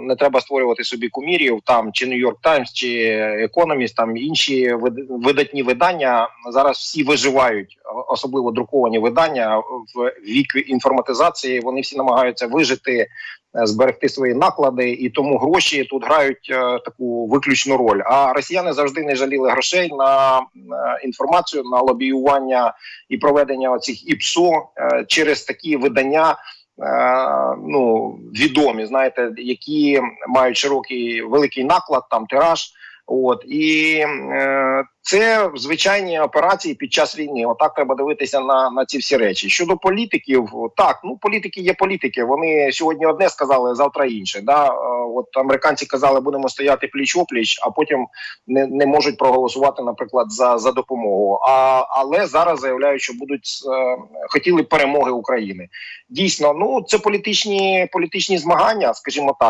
не треба створювати собі кумірів, там чи Нью-Йорк Таймс, чи Економіст, там інші вид- видатні видання. Зараз всі виживають, особливо друковані видання в вік інформатизації. Вони всі намагаються вижити, е, зберегти свої наклади, і тому гроші тут грають е, таку виключну роль. А росіяни завжди не жаліли грошей на, на інформацію, на лобіювання і проведення оцих ІПСО е, через такі видання. е, Ну відомі, знаєте, які мають широкий великий наклад, там тираж. От і е, це звичайні операції під час війни. Отак треба дивитися на, на ці всі речі. Щодо політиків, так ну політики є політики. Вони сьогодні одне сказали, завтра інше. Да? Е, От американці казали, будемо стояти пліч опліч, а потім не, не можуть проголосувати, наприклад, за, за допомогу. А але зараз заявляють, що будуть е, хотіли перемоги України. Дійсно, ну це політичні політичні змагання, скажімо так.